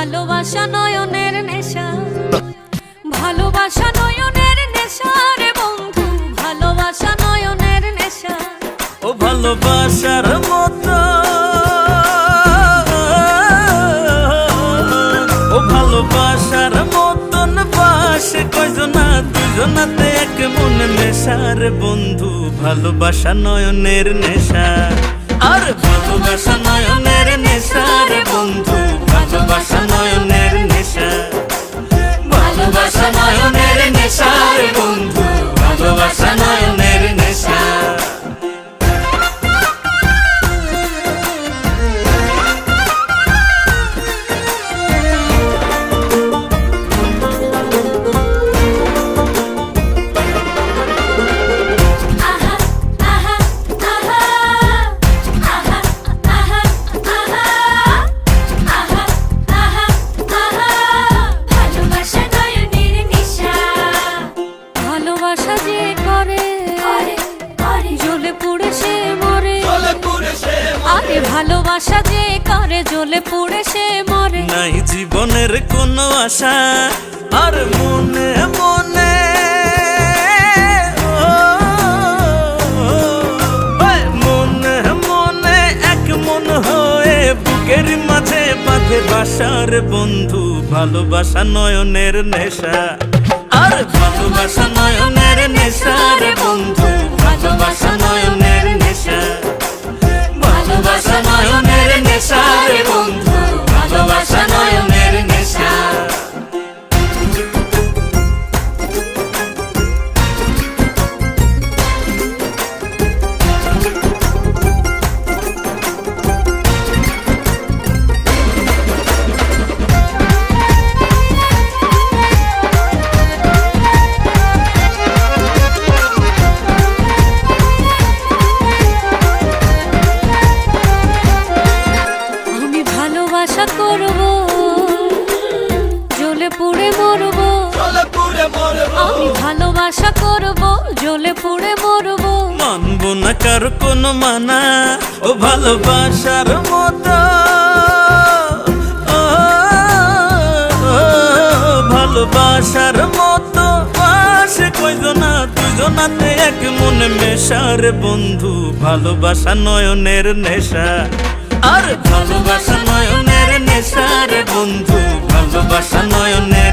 ভালোবাসা নয়নের নেশা। ভালোবাসা নয়নের নেশা রে বন্ধু, ভালোবাসা নয়নের নেশা। ও ভালোবাসার মতো। ও ভালোবাসার মতন বাস, কয়জনা দুজনাতে এক মন নেশার বন্ধু, ভালোবাসা নয়নের নেশা। আর ভালোবাসা নয়নের নেশার ভালোবাসা যে করে জ্বলে পুড়ে সে মরে। নাই জীবনের কোনো আশা, আর মনে মনে। মনে মনে এক মন হয়ে বুকের মাঝে বাঁধে বাসার বন্ধু। ভালোবাসা নয়নের নেশা, আর ভালোবাসা নয়নের নেশা রে বন্ধু। ভালোবাসা নয়নের নেশা। আরে বন্ধু জ্বলে পুড়ে মরব। আমি ভালোবাসা করব জ্বলে পুড়ে মরব। মানব না কার কোনো মানা ও ভালোবাসার মতো। ভালোবাসার মতো। পাশে কয়জনা দুজনাতে এক মনে মেশার বন্ধু। ভালোবাসা নয়নের নেশা। আর ভালোবাসা বাসা নয়নে